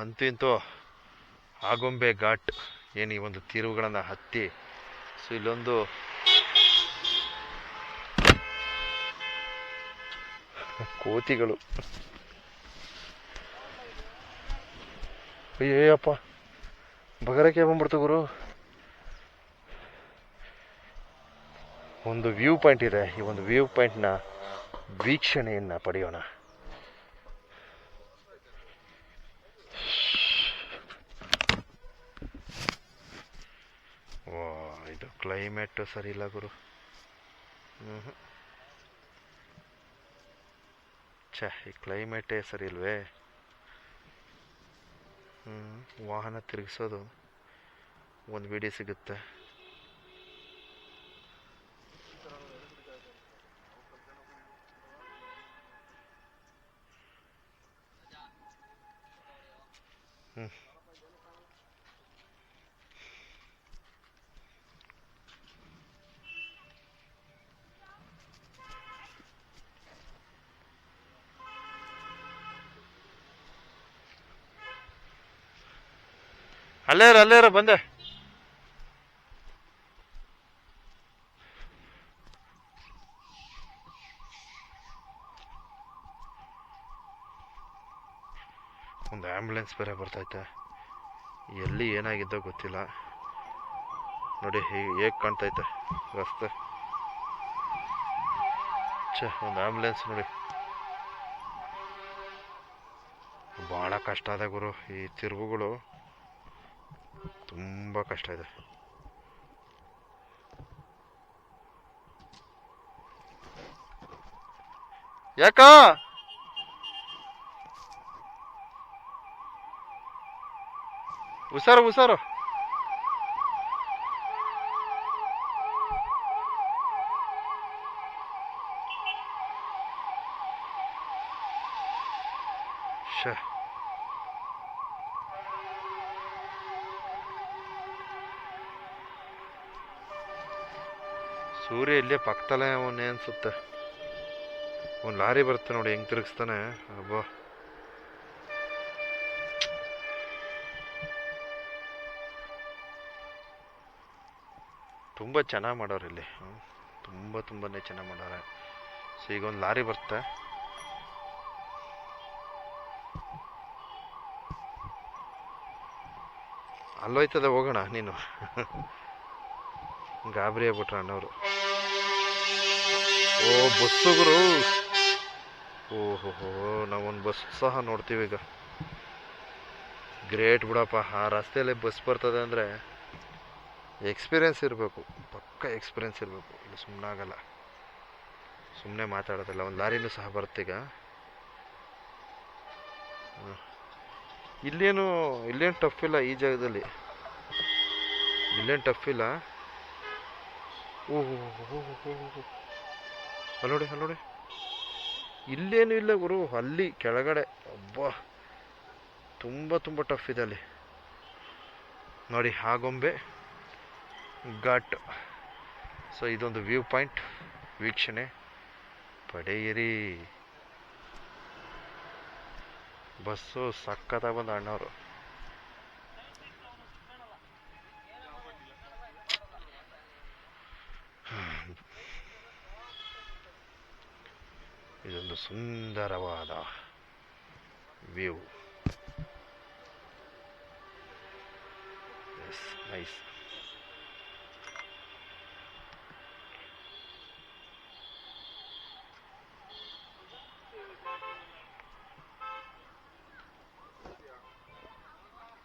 ಅಂತೂ ಇಂತೂ ಆಗೊಂಬೆ ಘಾಟ್ ಏನು ಈ ಒಂದು ತಿರುವುಗಳನ್ನು ಹತ್ತಿ. ಸೊ ಇಲ್ಲೊಂದು ಕೋತಿಗಳು. ಅಯ್ಯಪ್ಪ ಬಗರಕ್ಕೆ ಬಂದ್ಬಿಡ್ತು ಗುರು. ಒಂದು ವ್ಯೂ ಪಾಯಿಂಟ್ ಇದೆ. ಈ ಒಂದು ವ್ಯೂ ಪಾಯಿಂಟ್ನ ವೀಕ್ಷಣೆಯನ್ನು ಪಡೆಯೋಣ ವಾ ಇದು ಕ್ಲೈಮೇಟ್ ಸರಿ ಇಲ್ಲ ಗುರು. ಹ್ಞೂ ಈ ಕ್ಲೈಮೇಟೇ ಸರಿ ಇಲ್ವೇ? ಹ್ಞೂ ವಾಹನ ತಿರುಗಿಸೋದು ಒಂದು ವಿಡಿ ಸಿಗುತ್ತೆ. ಹ್ಞೂ ಅಲ್ಲೇ ಅಲ್ಲೇ ಬಂದೆ. ಒಂದು ಆ್ಯಂಬುಲೆನ್ಸ್ ಬೇರೆ ಬರ್ತೈತೆ. ಎಲ್ಲಿ ಏನಾಗಿದ್ದೋ ಗೊತ್ತಿಲ್ಲ. ನೋಡಿ ಹೇಗೆ ಕಾಣ್ತೈತೆ ರಸ್ತೆ. ಛೇ, ಒಂದು ಆ್ಯಂಬುಲೆನ್ಸ್ ನೋಡಿ. ಭಾಳ ಕಷ್ಟ ಅದ ಗುರು, ಈ ತಿರುವುಗಳು ತುಂಬ ಕಷ್ಟ ಇದೆ. ಯಾಕ? ಹುಷಾರು ಹುಷಾರು. ಶ ಸೂರ್ಯ ಇಲ್ಲೇ ಪಕ್ಕದಲ್ಲೇ ಅವನೇ ಅನ್ಸುತ್ತೆ. ಒಂದು ಲಾರಿ ಬರುತ್ತೆ ನೋಡಿ, ಹೆಂಗ್ ತಿರುಗಿಸ್ತಾನೆ? ಅಬ್ಬಾ. ತುಂಬ ಚೆನ್ನಾಗಿ ಮಾಡೋರು ಇಲ್ಲಿ. ತುಂಬಾ ತುಂಬ ಚೆನ್ನಾಗಿ ಮಾಡೋರೆ. ಸೊ ಈಗ ಒಂದು ಲಾರಿ ಬರುತ್ತೆ. ಅಲ್ಲೋಯ್ತದೆ ಹೋಗೋಣ ನೀನು. ಗಾಬರಿ ಆಗ್ಬಿಟ್ರ ಅಣ್ಣವರು. ಓ ಬಸ್ಸು ಗುರು ಓಹೋ ನಾವೊಂದು ಬಸ್ ಸಹ ನೋಡ್ತೀವಿ ಈಗ. ಗ್ರೇಟ್ ಬಿಡಪ್ಪ, ಆ ರಸ್ತೆಯಲ್ಲಿ ಬಸ್ ಬರ್ತದೆ ಅಂದರೆ ಎಕ್ಸ್ಪೀರಿಯನ್ಸ್ ಇರಬೇಕು, ಪಕ್ಕ ಎಕ್ಸ್ಪೀರಿಯನ್ಸ್ ಇರಬೇಕು. ಇಲ್ಲಿ ಸುಮ್ಮನೆ ಆಗಲ್ಲ ಸುಮ್ಮನೆ ಮಾತಾಡೋದಿಲ್ಲ, ಒಂದು ಲಾರಿನೂ ಸಹ ಬರ್ತೀಗ. ಇಲ್ಲೇನು ಇಲ್ಲೇನು ಟಫ್ ಇಲ್ಲ ಈ ಜಾಗದಲ್ಲಿ. ಇಲ್ಲೇನು ಟಫ್ ಇಲ್ಲ. ಓಹೋ ಹಲೋಡಿ ನೋಡಿ ಇಲ್ಲೇನು ಇಲ್ಲ ಗುರು, ಅಲ್ಲಿ ಕೆಳಗಡೆ. ಅಬ್ಬಾ, ತುಂಬ ತುಂಬ ಟಫ್ ಇದೆ ಅಲ್ಲಿ. ನೋಡಿ ಆಗೊಂಬೆ ಘಾಟ್. ಸೊ ಇದೊಂದು ವ್ಯೂ ಪಾಯಿಂಟ್ ವೀಕ್ಷಣೆ ಪಡೆಯಿರಿ. ಬಸ್ಸು ಸಕ್ಕತ್ತಾಗಿ ಬಂದ ಅಣ್ಣವರು. ಇದೊಂದು ಸುಂದರವಾದ ವ್ಯೂ. S nice